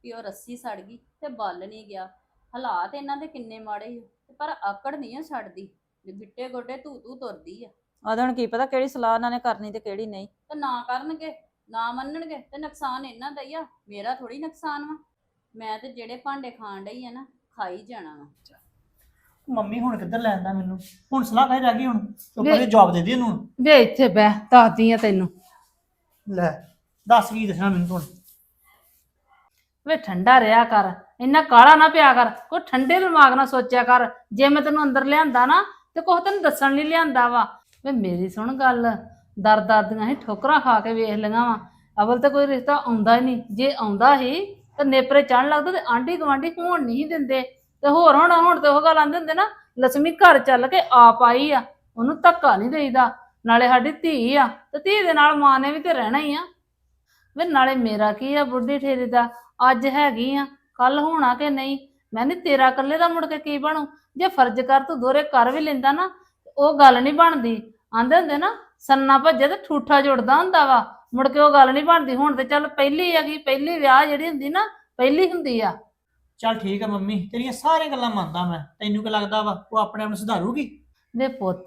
ਵੀ ਉਹ ਰੱਸੀ ਸੜ ਗਈ ਤੇ ਬਲ ਨਹੀਂ ਗਿਆ। ਹਾਲਾਤ ਇਹਨਾਂ ਦੇ ਕਿੰਨੇ ਮਾੜੇ ਤੇ ਪਰ ਆਕੜ ਨਹੀਂ ਆ ਛੱਡਦੀ ਗਿੱਟੇ ਗੋਡੇ ਧੂ ਧੂ ਤੁਰਦੀ ਆ। ਹੁਣ ਕੀ ਪਤਾ ਕਿਹੜੀ ਸਲਾਹ ਉਹਨਾਂ ਨੇ ਕਰਨੀ ਤੇ ਕਿਹੜੀ ਨਹੀਂ। ਤੇ ਨਾ ਕਰਨਗੇ ਨਾ ਮੰਨਣਗੇ ਤੇ ਨੁਕਸਾਨ ਇਹਨਾਂ ਦਾ ਹੀ ਆ। ਮੇਰਾ ਥੋੜੀ ਨੁਕਸਾਨ ਵਾ। ਮੈਂ ਤੇ ਜਿਹੜੇ ਭਾਂਡੇ ਖਾਣ ਡਈ ਆ ਨਾ ਖਾਈ ਜਾਣਾ ਵਾ। ਮੰਮੀ ਹੁਣ ਕਿੱਧਰ ਲੈਂਦਾ ਮੈਨੂੰ? ਹੁਣ ਸਲਾਹ ਕਾਹਦੀ ਰਹਿ ਗਈ ਹੁਣ ਵੇ- ਕਰਕੇ ਜਵਾਬ ਦੇ ਦੇ ਇਹਨੂੰ ਵੇ ਇੱਥੇ ਬਹਿ ਦੱਸਦੀ ਆ ਤੈਨੂੰ। ਲੈ ਦੱਸ ਕੀ ਦੱਸਣਾ ਮੈਨੂੰ ਹੁਣ। ਵੇ ਠੰਡਾ ਰਿਹਾ ਕਰ ਇੰਨਾ ਕਾਲਾ ਨਾ ਪਿਆ ਕਰ ਕੋਈ ਠੰਡੇ ਦਿਮਾਗ ਨਾਲ ਸੋਚਿਆ ਕਰ। ਜੇ ਮੈਂ ਤੈਨੂੰ ਅੰਦਰ ਲਿਆਂਦਾ ਨਾ ਤੇ ਕੁਛ ਤੈਨੂੰ ਦੱਸਣ ਲਈ ਲਿਆਂਦਾ ਵਾ। ਵੇ ਮੇਰੀ ਸੁਣ ਗੱਲ ਦਰ ਦਾਦੀਆਂ ਹੀ ਠੋਕਰਾਂ ਖਾ ਕੇ ਵੇਖ ਲਈਆਂ ਵਾ। ਅਵਲ ਤੇ ਕੋਈ ਰਿਸ਼ਤਾ ਆਉਂਦਾ ਹੀ ਨਹੀਂ। ਜੇ ਆਉਂਦਾ ਹੀ ਤੇ ਨੇਪਰੇ ਚੜਨ ਲੱਗਦਾ ਤੇ ਆਂਢੀ ਗਵਾਂਢੀ ਹੋਣ ਨਹੀਂ ਦਿੰਦੇ। ਤੇ ਹੋਰ ਹੁਣ ਹੁਣ ਤੇ ਉਹ ਗੱਲ ਆਂਦੇ ਹੁੰਦੇ ਨਾ ਲక్ష్ਮੀ ਘਰ ਚੱਲ ਕੇ ਆਪ ਆਈ ਆ, ਉਹਨੂੰ ਧੱਕਾ ਨਹੀਂ ਦੇਈਦਾ। ਨਾਲੇ ਸਾਡੀ ਧੀ ਆ, ਤੇ ਧੀ ਦੇ ਨਾਲ ਮਾਂ ਨੇ ਵੀ ਤੇ ਰਹਿਣਾ ਹੀ ਆ। ਵੇ ਨਾਲੇ ਮੇਰਾ ਕੀ ਆ ਬੁੱਢੀ ਠੇਰੀ ਦਾ? ਅੱਜ ਹੈਗੀ ਆ ਕੱਲ ਹੋਣਾ ਕਿ ਨਹੀਂ? ਮੈਂ ਨਹੀਂ ਤੇਰਾ ਇਕੱਲੇ ਦਾ ਮੁੜ ਕੇ ਕੀ ਬਣੂ? ਜੇ ਫਰਜ਼ ਕਰ ਤੂੰ ਦੋਰੇ ਕਰ ਵੀ ਲੈਂਦਾ ਨਾ ਉਹ ਗੱਲ ਨਹੀਂ ਬਣਦੀ। ਆਂਦੇ ਹੁੰਦੇ ਨਾ, ਸੰਨਾ ਭੱਜੇ ਤੇ ਠੂਠਾ ਜੁੜਦਾ ਹੁੰਦਾ ਵਾ। ਮੁੜ ਕੇ ਉਹ ਗੱਲ ਨਹੀਂ ਬਣਦੀ ਹੁਣ ਤੇ ਚੱਲ ਪਹਿਲੀ ਹੈਗੀ ਪਹਿਲੀ ਵਿਆਹ ਜਿਹੜੀ ਹੁੰਦੀ ਨਾ ਪਹਿਲੀ ਹੁੰਦੀ ਆ। ਚੱਲ ਠੀਕ ਹੈ ਮੰਮੀ ਤੇਰੀਆਂ ਸਾਰੀਆਂ ਗੱਲਾਂ ਮੰਨਦਾ ਮੈਂ ਤੈਨੂੰ ਕੀ ਲੱਗਦਾ ਵਾ ਉਹ ਆਪਣੇ ਆਪ ਨੂੰ ਸੁਧਾਰੂਗੀ? ਵੇ ਪੁੱਤ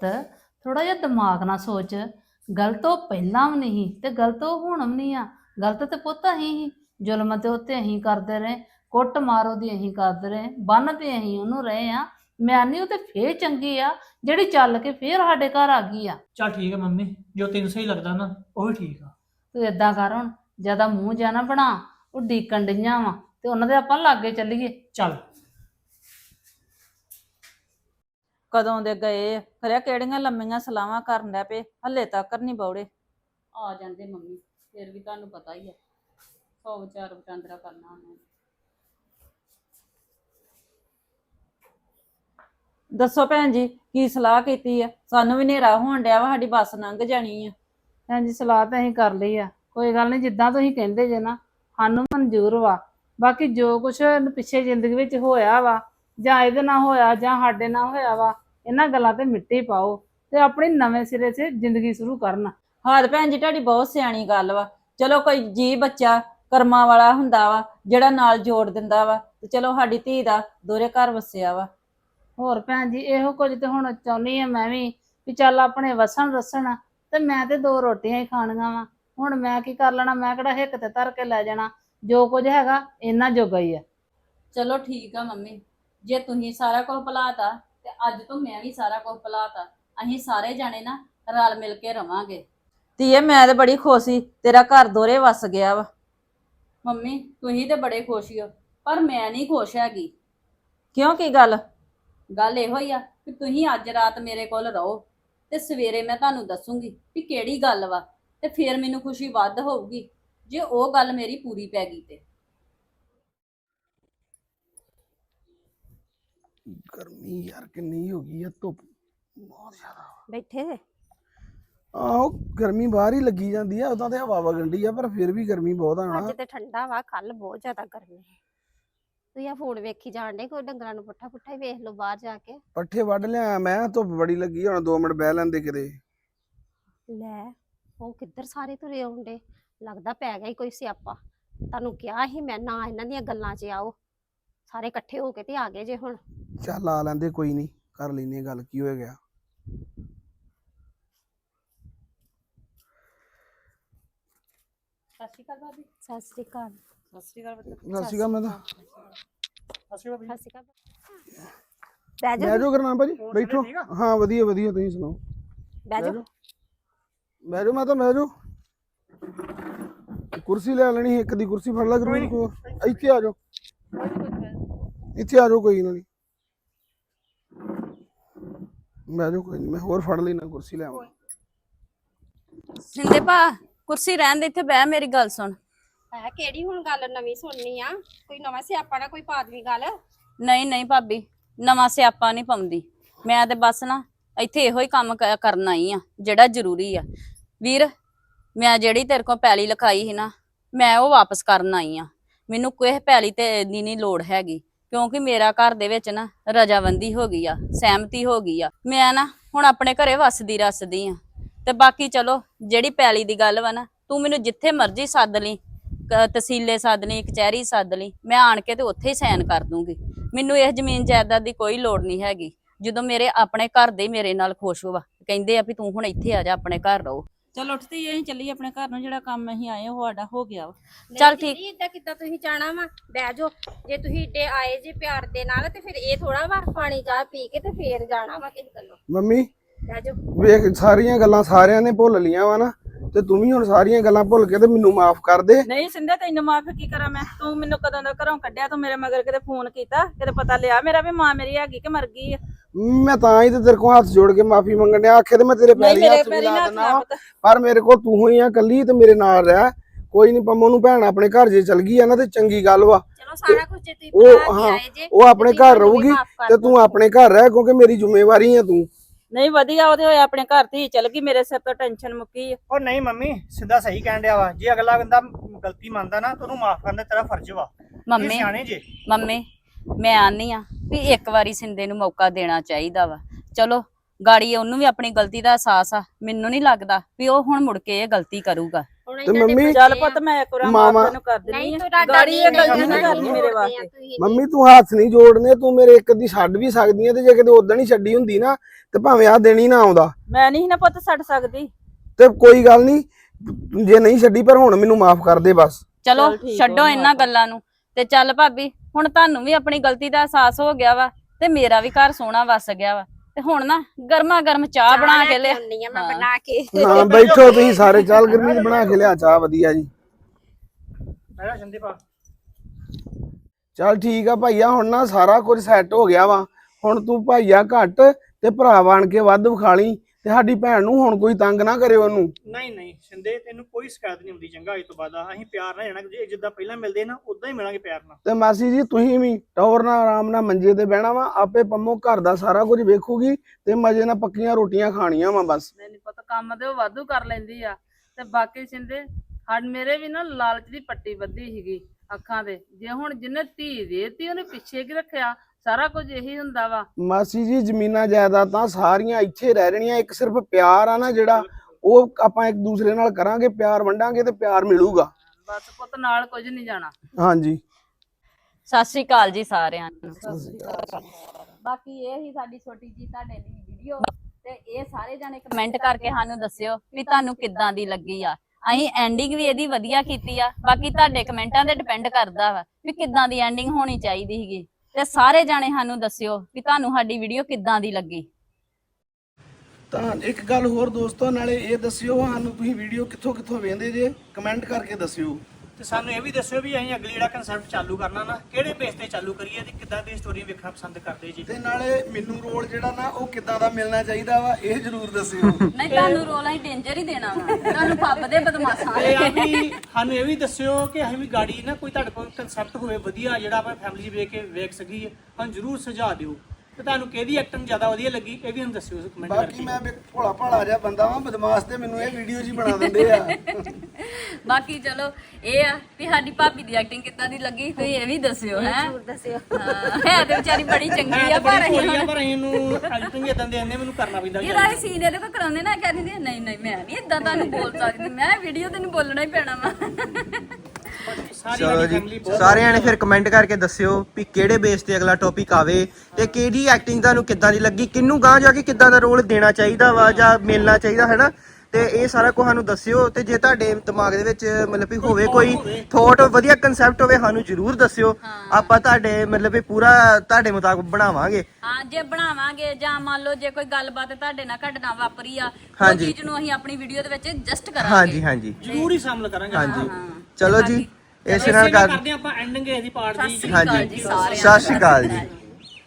ਥੋੜਾ ਜਿਹਾ ਦਿਮਾਗ ਨਾਲ ਸੋਚ ਗਲਤ ਉਹ ਪਹਿਲਾਂ ਵੀ ਨਹੀਂ ਤੇ ਗਲਤ ਉਹ ਹੁਣ ਵੀ ਨਹੀਂ ਆ। ਗਲਤ ਤੇ ਪੁੱਤ ਅਸੀਂ ਹੀ ਜ਼ੁਲਮ ਤੇ ਉੱਤੇ ਅਸੀਂ ਕਰਦੇ ਰਹੇ ਕੁੱਟ ਮਾਰੋ ਦੀ ਅਸੀਂ ਕਰਦੇ ਰਹੇ ਬੰਨ ਤੇ ਅਸੀਂ ਉਹਨੂੰ ਰਹੇ ਆ। ਮੈਂ ਨਹੀਂ ਉਹ ਤੇ ਫੇਰ ਚੰਗੀ ਆ ਜਿਹੜੀ ਚੱਲ ਕੇ ਫੇਰ ਸਾਡੇ ਘਰ ਆ ਗਈ ਆ। ਚੱਲ ਠੀਕ ਹੈ ਮੰਮੀ ਜੋ ਤੈਨੂੰ ਸਹੀ ਲੱਗਦਾ ਨਾ ਉਹ ਠੀਕ ਆ। ਤੂੰ ਏਦਾਂ ਕਰ ਹੁਣ ਜ਼ਿਆਦਾ ਮੂੰਹ ਜਾ ਨਾ ਬਣਾ ਉਹ ਡੀਕਣ ਡਈਆਂ ਵਾ ਤੇ ਉਹਨਾਂ ਦੇ ਆਪਾਂ ਲਾਗੇ ਚੱਲੀਏ। ਚੱਲ। ਕਦੋਂ ਦੇ ਗਏ। ਖਰਿਆ ਕਿਹੜੀਆਂ ਲੰਮੀਆਂ ਸਲਾਹਾਂ ਕਰਨ ਲੱਗ ਪਏ? ਹੱਲੇ ਤੱਕ ਨਹੀਂ ਬੌੜੇ। ਆ ਜਾਂਦੇ ਮੰਮੀ ਫਿਰ ਵੀ ਤੁਹਾਨੂੰ ਪਤਾ ਹੀ ਆ। ਸੌ ਵਿਚਾਰ ਵਟਾਂਦਰਾ ਕਰਨਾ ਉਹਨੇ ਦੱਸੋ ਭੈਣ ਜੀ ਕੀ ਸਲਾਹ ਕੀਤੀ ਆ? ਸਾਨੂੰ ਵੀ ਹਨੇਰਾ ਹੋਣ ਡਿਆ ਵਾ ਸਾਡੀ ਬੱਸ ਲੰਘ ਜਾਣੀ ਆ। ਹਾਂਜੀ ਸਲਾਹ ਤਾਂ ਅਸੀਂ ਕਰ ਲਈ ਆ। ਕੋਈ ਗੱਲ ਨਹੀਂ ਜਿੱਦਾਂ ਤੁਸੀਂ ਕਹਿੰਦੇ ਜੇ ਨਾ ਸਾਨੂੰ ਮਨਜ਼ੂਰ ਵਾ। ਬਾਕੀ ਜੋ ਕੁਛ ਪਿੱਛੇ ਜ਼ਿੰਦਗੀ ਵਿੱਚ ਹੋਇਆ ਵਾ ਜਾਂ ਇਹਦੇ ਨਾਲ ਹੋਇਆ ਜਾਂ ਸਾਡੇ ਨਾਲ ਹੋਇਆ ਵਾ ਇਹਨਾਂ ਗੱਲਾਂ ਤੇ ਮਿੱਟੀ ਪਾਓ ਤੇ ਆਪਣੀ ਨਵੇਂ ਸਿਰੇ 'ਤੇ ਜ਼ਿੰਦਗੀ ਸ਼ੁਰੂ ਕਰਨ। ਹਾਂ ਭੈਣ ਜੀ ਤੁਹਾਡੀ ਬਹੁਤ ਸਿਆਣੀ ਗੱਲ ਵਾ। ਚਲੋ ਕੋਈ ਜੀ ਬੱਚਾ ਕਰਮਾਂ ਵਾਲਾ ਹੁੰਦਾ ਵਾ ਜਿਹੜਾ ਨਾਲ ਜੋੜ ਦਿੰਦਾ ਵਾ ਤੇ ਚਲੋ ਸਾਡੀ ਧੀ ਦਾ ਦੋਰੇ ਘਰ ਵਸਿਆ ਵਾ। ਹੋਰ ਭੈਣ ਜੀ ਇਹੋ ਕੁਝ ਤੇ ਹੁਣ ਚਾਹੁੰਦੀ ਆ ਮੈਂ ਵੀ ਵੀ ਚੱਲ ਆਪਣੇ ਵਸਣ ਰਸਣ ਤੇ ਮੈਂ ਤੇ ਦੋ ਰੋਟੀਆਂ ਹੀ ਖਾਣੀਆਂ ਵਾ। ਹੁਣ ਮੈਂ ਕੀ ਕਰ ਲੈਣਾ ਮੈਂ ਕਿਹੜਾ ਹਿੱਕ ਤੇ ਧਰ ਕੇ ਲੈ ਜਾਣਾ। ਜੋ ਕੁਝ ਹੈਗਾ ਇੰਨਾ ਜੋਗਾ ਹੀ ਆ। ਚਲੋ ਠੀਕ ਆ ਮੰਮੀ ਜੇ ਤੁਸੀਂ ਸਾਰਾ ਕੁਝ ਭੁਲਾਤਾ ਤੇ ਅੱਜ ਤੋਂ ਮੈਂ ਵੀ ਸਾਰਾ ਕੁਝ ਭੁਲਾਤਾ। ਅਸੀਂ ਸਾਰੇ ਜਾਣੇ ਨਾ ਰਲ ਮਿਲ ਕੇ ਰਵਾਂਗੇ। ਧੀਏ ਮੈਂ ਤੇ ਬੜੀ ਖੁਸ਼ ਸੀ ਤੇਰਾ ਘਰ ਦੋਰੇ ਵਸ ਗਿਆ ਵਾ। ਮੰਮੀ ਤੁਸੀਂ ਤੇ ਬੜੇ ਖੁਸ਼ ਹੋ ਪਰ ਮੈਂ ਨਹੀਂ ਖੁਸ਼ ਹੈਗੀ। ਕਿਉਂ ਕੀ ਗੱਲ? ਗੱਲ ਇਹੋ ਹੀ ਆ ਕਿ ਤੁਸੀਂ ਅੱਜ ਰਾਤ ਮੇਰੇ ਕੋਲ ਰਹੋ। ਤੇ ਸਵੇਰੇ ਮੈਂ ਤੁਹਾਨੂੰ ਦੱਸੂਗੀ ਕਿ ਕਿਹੜੀ ਗੱਲ ਵਾ ਤੇ ਫਿਰ ਮੈਨੂੰ ਖੁਸ਼ੀ ਵੱਧ ਹੋਊਗੀ ਜੇ ਉਹ ਗੱਲ ਮੇਰੀ ਪੂਰੀ ਪੈ ਗਈ ਤੇ। ਗਰਮੀ ਯਾਰ ਕਿੰਨੀ ਹੋ ਗਈ ਆ ਧੁੱਪ ਬਹੁਤ ਜ਼ਿਆਦਾ ਬੈਠੇ ਜੇ? ਆਹੋ ਗਰਮੀ ਬਾਹਰ ਹੀ ਲੱਗੀ ਜਾਂਦੀ ਆ ਉਦਾਂ ਤੇ ਹਵਾ ਵਗੰਡੀ ਆ ਪਰ ਫਿਰ ਵੀ ਗਰਮੀ ਬਹੁਤ ਆ ਅੱਜ ਤੇ ਠੰਡਾ ਵਾ ਕੱਲ ਬਹੁਤ ਜ਼ਿਆਦਾ ਗਰਮੀ। ਹੈ ਤੁਸੀਂ ਆ ਫੋਨ ਵੇਖੀ ਜਾਣ ਡੇ ਕੋਈ ਡੰਗਰਾਂ ਨੂੰ ਪੱਠਾ ਪੁੱਠਾ ਹੀ ਵੇਖ ਲਓ ਬਾਹਰ ਜਾ ਕੇ। ਪੱਠੇ ਵੱਢ ਲਿਆ ਮੈਂ ਧੁੱਪ ਬੜੀ ਲੱਗੀ ਹੁਣ 2 ਮਿੰਟ ਬਹਿ ਲੈਂਦੇ ਕਿਤੇ। ਲੈ ਉਹ ਕਿੱਧਰ ਸਾਰੇ ਤੁਰੇ ਆਉਂਦੇ? ਲੱਗਦਾ ਪੈ ਗਿਆ ਹੀ ਕੋਈ ਸਿਆਪਾ। ਤੁਹਾਨੂੰ ਕਿਹਾ ਸੀ ਮੈਂ ਨਾ ਇਹਨਾਂ ਦੀਆਂ ਗੱਲਾਂ 'ਚ ਆਓ। ਸਾਰੇ ਇਕੱਠੇ ਹੋ ਕੇ ਤੇ ਆ ਗਏ ਜੇ ਹੁਣ। ਚੱਲ ਆ ਲੈਂਦੇ ਕੋਈ ਨਹੀਂ ਕਰ ਲੈਨੇ ਗੱਲ ਕੀ ਹੋ ਗਿਆ। ਸਤਿ ਸ਼੍ਰੀ ਅਕਾਲ ਭਾਬੀ। ਸਤਿ ਸ੍ਰੀ ਅਕਾਲ। ਸਤਿ ਸ਼੍ਰੀ ਅਕਾਲ ਮੈਂ ਤਾਂ ਅਸੀਂ ਬਾਬੀ ਸਤਿ ਸ਼੍ਰੀ ਅਕਾਲ। ਬਹਿ ਬਹਿ ਜਾਓ। ਜਾਓ ਕਰਨਾ ਭਾਜੀ ਹੋਰ ਬੈਠੋ। ਠੀਕ ਆ? ਹਾਂ ਵਧੀਆ ਵਧੀਆ ਤੁਸੀਂ ਸੁਣਾਓ? ਬਹਿ ਜਾਓ। ਬਹਿ ਜਾਓ ਮੈਂ ਤਾਂ ਬਹਿ ਜਾਓ। ਕੁਰਸੀ ਲੈ ਲੈਣੀ ਸੀ, ਇੱਕ ਦੀ ਕੁਰਸੀ ਫੜ ਲਾ ਕੋਈ ਕਰੋ ਕੋ ਇੱਥੇ ਆ ਜਾਓ। ਇੱਥੇ ਆ ਜਾਓ ਕੋਈ ਨਹੀਂ ਬਹਿ ਜਾਓ ਕੋਈ ਨਹੀਂ ਮੈਂ ਹੋਰ ਫੜ ਲੈਣਾ ਕੁਰਸੀ ਲੈ ਆਵਾਂ। ਸਿੰਦੇ ਭਾ ਕੁਰਸੀ ਰਹਿਣ ਦੇ ਇੱਥੇ ਬਹਿ ਮੇਰੀ ਗੱਲ ਸੁਣ। ਹੈ ਕਿਹੜੀ ਹੁਣ ਗੱਲ ਨਵੀਂ ਸੁਣਨੀ ਆ? ਕੋਈ ਨਵਾਂ ਸਿਆਪਾ ਨਾ ਕੋਈ ਪਾਦਵੀ ਗੱਲ? ਨਹੀਂ ਨਹੀਂ ਭਾਬੀ, ਨਵਾਂ ਸਿਆਪਾ ਨਹੀਂ ਪਾਉਂਦੀ। ਮੈਂ ਤੇ ਬਸ ਨਾ ਇੱਥੇ ਇਹੋ ਹੀ ਕੰਮ ਕ- ਕਰਨ ਆਈ ਆ, ਜਿਹੜਾ ਜ਼ਰੂਰੀ ਆ। ਵੀਰ, ਮੈਂ ਜਿਹੜੀ ਤੇਰੇ ਕੋਲ ਪੈਲੀ ਲਿਖਾਈ ਸੀ ਨਾ, ਮੈਂ ਉਹ ਵਾਪਸ ਕਰਨ ਆਈ ਆ। ਮੈਨੂੰ ਕੋਈ ਪੈਲੀ ਤੇ ਦੀ ਨਹੀਂ ਲੋੜ ਹੈਗੀ, ਕਿਉਂਕਿ ਮੇਰਾ ਘਰ ਦੇ ਵਿੱਚ ਨਾ ਰਜਾਬੰਦੀ ਹੋ ਗਈ ਆ, ਸਹਿਮਤੀ ਹੋ ਗਈ ਆ। ਮੈਂ ਨਾ ਹੁਣ ਆਪਣੇ ਘਰੇ ਵਸਦੀ ਰਸਦੀ ਆ। ਤੇ ਬਾਕੀ ਚਲੋ, ਜਿਹੜੀ ਪੈਲੀ ਦੀ ਗੱਲ ਵਾ ਨਾ, ਤੂੰ ਮੈਨੂੰ ਜਿੱਥੇ ਮਰਜ਼ੀ ਸੱਦ ਲਈ ਤਹਿਸੀਲੇ ਸੱਦ ਲਈ ਕਚਹਿਰੀ ਸੱਦ ਲਈ ਮੈਂ ਆਣ ਕੇ ਤੇ ਉੱਥੇ ਹੀ ਸਾਈਨ ਕਰ ਦੂੰਗੀ। ਮੈਨੂੰ ਇਸ ਜ਼ਮੀਨ ਜਾਇਦਾਦ ਦੀ ਕੋਈ ਲੋੜ ਨਹੀਂ ਹੈਗੀ। ਜਦੋਂ ਮੇਰੇ ਆਪਣੇ ਘਰ ਦੇ ਮੇਰੇ ਨਾਲ ਖੁਸ਼ ਹੋਵਾ ਕਹਿੰਦੇ ਆ ਵੀ ਤੂੰ ਹੁਣ ਇੱਥੇ ਆ ਜਾ ਆਪਣੇ ਘਰ ਰਹੋ। ਚਲ ਉੱਠਦੀ ਅਸੀਂ ਚੱਲੀ ਆਪਣੇ ਘਰ ਨੂੰ ਜਿਹੜਾ ਕੰਮ ਅਸੀਂ ਆਏ ਉਹ ਸਾਡਾ ਹੋ ਗਿਆ ਵਾ। ਚੱਲ ਠੀਕ। ਇਦਾਂ ਕਿੱਦਾਂ ਤੁਸੀਂ ਜਾਣਾ ਵਾ? ਬਹਿ ਜਾਓ। ਜੇ ਤੁਸੀਂ ਏਡੇ ਆਏ ਜੇ ਪਿਆਰ ਦੇ ਨਾਲ ਤੇ ਫਿਰ ਇਹ ਥੋੜਾ ਵਾ ਪਾਣੀ ਚਾਹ ਪੀ ਕੇ ਤੇ ਫੇਰ ਜਾਣਾ ਵਾ ਕਿਸ ਗੱਲੋਂ। ਮੰਮੀ ਵੇਖ ਸਾਰੀਆਂ ਗੱਲਾਂ ਸਾਰਿਆਂ ਨੇ ਭੁੱਲ ਲੀਆਂ ਵਾ ਨਾ ਤੇ ਤੂੰ ਵੀ ਹੁਣ ਸਾਰੀਆਂ ਗੱਲਾਂ ਭੁੱਲ ਕੇ ਤੇ ਮੈਨੂੰ ਮਾਫ ਕਰ ਦੇ। ਨਹੀਂ ਸਿੰਧੇ ਤੈਨੂੰ ਮਾਫ ਕੀ ਕਰਾਂ ਮੈਂ? ਤੂੰ ਮੈਨੂੰ ਕਦੋਂ ਦਾ ਘਰੋਂ ਕੱਢਿਆ ਤੂੰ ਮੇਰੇ ਮਗਰ ਕਿਤੇ ਫੋਨ ਕੀਤਾ ਕਿਤੇ ਪਤਾ ਲਿਆ? ਮੇਰਾ ਵੀ ਮਾਂ ਮੇਰੀ ਹੈਗੀ ਕਿ ਮਰ ਗਈ ਆ? ਮੈਂ ਤਾਂ ਹੀ ਤੇ ਤੇਰੇ ਕੋਲ ਹੱਥ ਜੋੜ ਕੇ ਮਾਫੀ ਮੰਗਣ ਡਿਆ ਆਖੇ ਤੇ ਮੈਂ ਤੇਰੇ ਪੈਰੀ ਮੇਰੇ ਹੱਥ ਪੈਰੀ ਦੇਣਾ ਵਾ। ਪੁੱਤ। ਪਰ ਮੇਰੇ ਕੋਲ ਤੂੰ ਹੀ ਆ ਕੱਲੀ ਤੇ ਮੇਰੇ ਨਾਲ ਰਹਿ। ਕੋਈ ਨਹੀਂ ਪੰਮੋ ਨੂੰ ਭੈਣ ਆਪਣੇ ਘਰ ਜੇ ਚਲ ਗਈ ਆ ਨਾ ਤੇ ਚੰਗੀ ਗੱਲ ਵਾ। ਚਲੋ ਸਾਰਾ ਕੁਝ ਜੇ ਤੁਸੀਂ ਉਹ ਬਣਾ ਕੇ ਹਾਂ ਆਏ ਜੇ। ਉਹ ਆਪਣੇ ਘਰ ਰਹੂਗੀ ਤੇ। ਤੂੰ ਆਪਣੇ ਘਰ ਰਹਿ ਕਿਉਂਕਿ ਮੇਰੀ ਜ਼ਿੰਮੇਵਾਰੀ ਆ ਤੂੰ। ਨਹੀਂ ਵਧੀਆ ਉਹਦੇ ਹੋਇਆ ਆਪਣੇ ਘਰ ਧੀ ਚਲ ਗਈ ਮੇਰੇ ਸਿਰ ਤੋਂ ਟੈਨਸ਼ਨ ਮੁੱਕੀ ਆ। ਉਹ ਨਹੀਂ ਮੰਮੀ ਸਿੱਧਾ ਸਹੀ ਕਹਿਣ ਡਿਆ ਵਾ। ਜੇ ਅਗਲਾ ਬੰਦਾ ਗਲਤੀ ਮੰਨਦਾ ਨਾ ਤਾਂ ਉਹਨੂੰ ਮਾਫ ਕਰਨਾ ਤੇਰਾ ਫਰਜ਼ ਵਾ। ਮੰਮੀ ਸਿਆਣੇ ਜੇ। ਮੰਮੀ ਮੈਂ ਆਨੀ ਆ ਵੀ ਇੱਕ ਵਾਰੀ ਸਿੰਦੇ ਨੂੰ ਮੌਕਾ ਦੇਣਾ ਚਾਹੀਦਾ ਵਾ। ਚਲੋ ਗਾੜੀ ਉਹਨੂੰ ਵੀ ਆਪਣੀ ਗਲਤੀ ਦਾ ਅਹਿਸਾਸ ਆ। ਮੈਨੂੰ ਨਹੀਂ ਲੱਗਦਾ ਵੀ ਉਹ ਹੁਣ ਮੁੜ ਕੇ ਇਹ ਗਲਤੀ ਕਰੂਗਾ। ਹੁਣ ਤੇ ਇਹਨਾਂ ਦੇ ਮੰਮੀ- ਬੱਚੇ ਚੱਲ ਆ। ਪੁੱਤ ਮੈਂ ਇੱਕ ਵਾਰ ਮਾਮਾ- ਮਾਂ ਨੂੰ ਕਰ ਦਿੰਦੀ ਨਹੀਂ ਆ। ਤੂੰ ਰਾਡਾ ਗਾੜੀ ਇਹ ਗਲਤੀ ਨਹੀਂ ਕਰਨੀ ਮੇਰੇ ਵਾਸਤੇ। ਮੰਮੀ ਤੂੰ ਹੱਥ ਨਹੀਂ ਜੋੜਨੇ ਤੂੰ ਮੇਰੇ ਇੱਕ ਦੀ ਛੱਡ ਵੀ ਸਕਦੀ ਆ ਤੇ ਜੇ ਕਿਤੇ ਉਦੋਂ ਹੀ ਛੱਡੀ ਹੁੰਦੀ ਨਾ ਤੇ ਭਾਵੇਂ ਆ ਦੇਣੀ ਨਾ ਆਉਂਦਾ। ਮੈਂ ਨਹੀਂ ਨਾ ਪੁੱਤ ਛੱਡ ਸਕਦੀ। ਤੇ ਕੋਈ ਗੱਲ ਨਹੀਂ ਜੇ ਨਹੀਂ ਛੱਡੀ ਪਰ ਹੁਣ ਮੈਨੂੰ ਮਾਫ ਕਰ ਦੇ ਬਸ। ਚਲੋ ਚੱਲ ਠੀਕ ਛੱਡੋ ਇਹਨਾਂ। ਗੱਲਾਂ ਨੂੰ। ਤੇ ਚੱਲ ਭਾਬੀ ਹੁਣ ਤੁਹਾਨੂੰ ਵੀ ਆਪਣੀ ਗਲਤੀ ਦਾ ਅਹਿਸਾਸ ਹੋ ਗਿਆ ਵਾ ਤੇ ਮੇਰਾ ਵੀ ਘਰ ਸੋਹਣਾ ਵਸ ਗਿਆ ਵਾ। ਤੇ ਹੁਣ ਨਾ ਗਰਮਾ ਗਰਮ ਚਾਹ ਬਣਾ ਕੇ ਲਿਆ। ਆਉਂਦੀ ਆ ਮੈਂ। ਬਣਾ ਕੇ। ਹਾਂ ਬੈਠੋ ਤੁਸੀਂ ਸਾਰੇ ਚੱਲ ਗਰਮੀ ਬਣਾ ਕੇ ਲਿਆ ਚਾਹ ਵਧੀਆ ਜੀ। ਸੰਦੀਪ। ਚੱਲ ਠੀਕ ਆ ਭਾਈਆ ਹੁਣ ਨਾ ਸਾਰਾ ਕੁਝ ਸੈੱਟ ਹੋ ਗਿਆ ਵਾ। ਹੁਣ ਤੂੰ ਭਾਈਆ ਘੱਟ ਤੇ ਭਰਾ ਬਣ ਕੇ ਵੱਧ ਵਿਖਾਲੀ ਤੇ ਸਾਡੀ ਭੈਣ ਨੂੰ ਹੁਣ ਕੋਈ ਤੰਗ ਨਾ ਕਰੇ ਉਹਨੂੰ। ਨਹੀਂ ਨਹੀਂ ਸਿੰਦੇ ਤੈਨੂੰ ਕੋਈ ਸ਼ਿਕਾਇਤ ਨਹੀਂ ਹੁੰਦੀ ਚੰਗਾ ਅੱਜ ਤੋਂ ਬਾਅਦ। ਅਸੀਂ ਪਿਆਰ ਨਾਲ ਜਾਣਾ ਜੇ ਜਿੱਦਾਂ ਪਹਿਲਾਂ ਮਿਲਦੇ ਨਾ ਉਦਾਂ ਹੀ ਮਿਲਾਂਗੇ ਪਿਆਰ ਨਾਲ। ਤੇ ਮਾਸੀ ਜੀ ਤੁਸੀਂ ਵੀ ਟੌਰ ਨਾਲ ਆਰਾਮ ਨਾਲ ਮੰਜੇ ਤੇ ਬਹਿਣਾ ਵਾ ਆਪੇ ਪੰਮੋ ਘਰ ਦਾ ਸਾਰਾ ਕੁਝ ਵੇਖੂਗੀ ਤੇ ਮਜੇ ਨਾਲ ਪੱਕੀਆਂ ਰੋਟੀਆਂ ਖਾਣੀਆਂ ਵਾ ਬਸ। ਨਹੀਂ ਨਹੀਂ ਪਤਾ ਕੰਮ ਤੇ ਉਹ ਵਾਧੂ ਕਰ ਲੈਂਦੀ ਆ। ਤੇ ਬਾਕੀ ਸਿੰਦੇ ਹੜ ਮੇਰੇ ਵੀ ਨਾ ਲਾਲਚ ਦੀ ਪੱਟੀ ਬੱਧੀ ਸੀਗੀ ਅੱਖਾਂ ਤੇ। ਜੇ ਹੁਣ ਜਿਹਨੇ ਧੀ ਦੇਤੀ ਉਹਨੇ ਪਿੱਛੇ ਕੀ ਰੱਖਿਆ? ਸਾਰਾ ਕੁਝ ਇਹੀ ਹੁੰਦਾ ਵਾ। ਮਾਸੀ ਜੀ ਜ਼ਮੀਨਾਂ ਜਾਇਦਾਦਾਂ ਸਾਰੀਆਂ ਇੱਥੇ ਰਹਿ ਰਹਿਣੀਆਂ ਇੱਕ ਸਿਰਫ ਪਿਆਰ ਆ ਨਾ ਜਿਹੜਾ ਉਹ ਆਪਾਂ ਇੱਕ ਦੂਸਰੇ ਨਾਲ ਕਰਾਂਗੇ ਪਿਆਰ ਵੰਡਾਂਗੇ ਤੇ ਪਿਆਰ ਮਿਲੂਗਾ। ਬਸ ਪੁੱਤ ਨਾਲ ਕੁਝ ਨਹੀਂ ਜਾਣਾ। ਹਾਂਜੀ। ਸਤਿ ਸ਼੍ਰੀ ਅਕਾਲ ਜੀ ਸਾਰਿਆਂ ਨੂੰ। ਬਾਕੀ ਇਹ ਹੀ ਸਾਡੀ ਛੋਟੀ ਜੀ ਤੁਹਾਡੇ ਲਈ ਵੀਡੀਓ ਤੇ ਇਹ ਸਾਰੇ ਜਾਣੇ ਕਮੈਂਟ ਕਰਕੇ ਸਾਨੂੰ ਦੱਸਿਓ ਵੀ ਤੁਹਾਨੂੰ ਕਿੱਦਾਂ ਦੀ ਲੱਗੀ ਆ। ਅਸੀਂ ਐਂਡਿੰਗ ਵੀ ਇਹਦੀ ਵਧੀਆ ਕੀਤੀ ਆ ਬਾਕੀ ਤੁਹਾਡੇ ਕਮੈਂਟਾਂ ਤੇ ਡਿਪੈਂਡ ਕਰਦਾ ਵਾ ਵੀ ਕਿੱਦਾਂ ਦੀ ਐਂਡਿੰਗ ਹੋਣੀ ਚਾਹੀਦੀ ਸੀਗੀ। ਤੇ ਸਾਰੇ ਜਾਣੇ ਸਾਨੂੰ ਦੱਸਿਓ ਵੀ ਤੁਹਾਨੂੰ ਸਾਡੀ ਵੀਡੀਓ ਕਿੱਦਾਂ ਦੀ ਲੱਗੀ। ਤਾਂ ਇੱਕ ਗੱਲ ਹੋਰ ਦੋਸਤੋ, ਨਾਲੇ ਇਹ ਦੱਸਿਓ ਸਾਨੂੰ ਤੁਸੀਂ ਵੀਡੀਓ ਕਿੱਥੋਂ ਕਿੱਥੋਂ ਵੇਖਦੇ ਜੇ ਕਮੈਂਟ ਕਰਕੇ ਦੱਸਿਓ। ਤੇ ਸਾਨੂੰ ਇਹ ਵੀ ਦੱਸਿਓ ਵੀ ਅਸੀਂ ਅਗਲੀ ਜਿਹੜਾ ਕਨਸੈਪਟ ਚਾਲੂ ਕਰਨਾ ਨਾ ਕਿਹੜੇ ਬੇਸ ਤੇ ਚਾਲੂ ਕਰੀਏ ਤੇ ਕਿੱਦਾਂ ਦੀ ਸਟੋਰੀ ਵੇਖਣਾ ਪਸੰਦ ਕਰਦੇ ਜੀ? ਤੇ ਨਾਲੇ ਮੈਨੂੰ ਰੋਲ ਜਿਹੜਾ ਨਾ ਉਹ ਕਿੱਦਾਂ ਦਾ ਮਿਲਣਾ ਚਾਹੀਦਾ ਵਾ ਇਹ ਜ਼ਰੂਰ ਦੱਸਿਓ। ਨਹੀਂ ਤੁਹਾਨੂੰ ਰੋਲ ਅਸੀਂ ਡੇਂਜਰ ਹੀ ਦੇਣਾ ਵਾ। ਤੁਹਾਨੂੰ ਪੱਬ ਦੇ ਬਦਮਾਸ਼ਾਂ ਤੇ ਆ ਵੀ ਸਾਨੂੰ ਇਹ ਵੀ ਦੱਸਿਓ ਕਿ ਅਸੀਂ ਵੀ ਗਾੜੀ ਨਾ ਕੋਈ ਤੁਹਾਡੇ ਕੋਲ ਕਨਸੈਪਟ ਹੋਵੇ ਵਧੀਆ ਜਿਹੜਾ ਆਪਾਂ ਫੈਮਿਲੀ ਵੇਖ ਕੇ ਵੇਖ ਸਕੀਏ ਸਾਨੂੰ ਜਰੂਰ ਸੁਝਾਅ ਦਿਓ। ਤੇ ਤੁਹਾਨੂੰ ਕਿਹਦੀ ਐਕਟਿੰਗ ਜ਼ਿਆਦਾ ਵਧੀਆ ਲੱਗੀ ਇਹ ਵੀ ਸਾਨੂੰ ਦੱਸਿਓ ਕਮੈਂਟ ਬਾਕੀ ਕਰਕੇ। ਮੈਂ ਵੀ ਭੋਲਾ ਭਾਲਾ ਜਿਹਾ ਬੰਦਾ ਵਾਂ ਬਦਮਾਸ਼ ਤੇ ਮੈਨੂੰ ਇਹ ਵੀਡੀਓ ਜੀ ਬਣਾ ਦਿੰਦੇ ਆ। ਬਾਕੀ ਚਲੋ ਇਹ ਆ ਵੀ ਸਾਡੀ ਭਾਬੀ ਦੀ ਐਕਟਿੰਗ ਕਿੱਦਾਂ ਦੀ ਲੱਗੀ ਤੁਸੀਂ ਇਹ ਵੀ ਦੱਸਿਓ ਹੈ? ਜ਼ਰੂਰ ਦੱਸਿਓ। ਹਾਂ ਹੈ ਤੇ ਵਿਚਾਰੀ ਬੜੀ ਚੰਗੀ ਆ ਪਰ ਅਸੀਂ ਹੁਣ ਪਰ ਇਹਨੂੰ ਐਡੀਟਿੰਗ ਇਦਾਂ ਦੇ ਆਂਦੇ ਮੈਨੂੰ ਕਰਨਾ ਪੈਂਦਾ ਜਿਹੜਾ ਇਹ ਸੀਨ ਇਹਦੇ ਕੋਲ ਕਰਾਉਂਦੇ ਨਾ ਕਹਿੰਦੀ ਨਹੀਂ ਨਹੀਂ ਮੈਂ ਨਹੀਂ ਇਦਾਂ ਤੁਹਾਨੂੰ ਬੋਲ ਸਕਦੀ ਮੈਂ ਵੀਡੀਓ ਤੇ ਨਹੀਂ ਬੋਲਣਾ ਹੀ ਪੈਣਾ ਵਾ। ਚਲੋ ਜੀ, ਸਾਰਿਆਂ ਨੇ ਫਿਰ ਕਮੈਂਟ ਕਰਕੇ ਦੱਸਿਓ ਵੀ ਕਿਹੜੇ ਬੇਸ ਤੇ ਅਗਲਾ ਟੌਪਿਕ ਆਵੇ ਤੇ ਕਿਹੜੀ ਐਕਟਿੰਗ ਤੁਹਾਨੂੰ ਕਿੱਦਾਂ ਦੀ ਲੱਗੀ ਕਿੰਨੂੰ ਗਾਂ ਜਾ ਕੇ ਕਿੱਦਾਂ ਦਾ ਰੋਲ ਦੇਣਾ ਚਾਹੀਦਾ ਵਾ ਜਾਂ ਮਿਲਣਾ ਚਾਹੀਦਾ ਹੈ ਨਾ ਤੇ ਇਹ ਸਾਰਾ ਕੁਝ ਸਾਨੂੰ ਦੱਸਿਓ ਤੇ ਜੇ ਤੁਹਾਡੇ ਦਿਮਾਗ ਦੇ ਵਿੱਚ ਮਤਲਬ ਵੀ ਹੋਵੇ ਕੋਈ ਥੋਟ ਵਧੀਆ ਕਨਸੈਪਟ ਹੋਵੇ ਸਾਨੂੰ ਜਰੂਰ ਦੱਸਿਓ। ਆਪਾਂ ਤੁਹਾਡੇ ਮਤਲਬ ਵੀ ਪੂਰਾ ਤੁਹਾਡੇ ਮੁਤਾਬਕ ਬਣਾਵਾਂਗੇ। ਹਾਂ ਜੇ ਬਣਾਵਾਂਗੇ ਜਾਂ ਮੰਨ ਲਓ ਜੇ ਕੋਈ ਗੱਲਬਾਤ ਤੁਹਾਡੇ ਨਾਲ ਘਟਨਾ ਵਾਪਰੀ ਆ ਉਹ ਹਾਂਜੀ। ਚੀਜ਼ ਨੂੰ ਅਸੀਂ ਆਪਣੀ ਵੀਡੀਓ ਦੇ ਵਿੱਚ ਜਸਟ ਕਰਾਂਗੇ। ਹਾਂਜੀ ਹਾਂਜੀ। ਜ਼ਰੂਰ ਹੀ ਸ਼ਾਮਲ ਕਰਾਂਗੇ। ਹਾਂਜੀ। ਚਲੋ ਜੀ ਇਸੇ ਨਾਲ ਕਰ ਕਰਦੇ ਆਪਾਂ ਐਂਡਿੰਗ ਇਹਦੀ ਪਾਰਟ ਦੀ। ਹਾਂਜੀ। ਸਤਿ ਸ਼੍ਰੀ ਅਕਾਲ ਜੀ।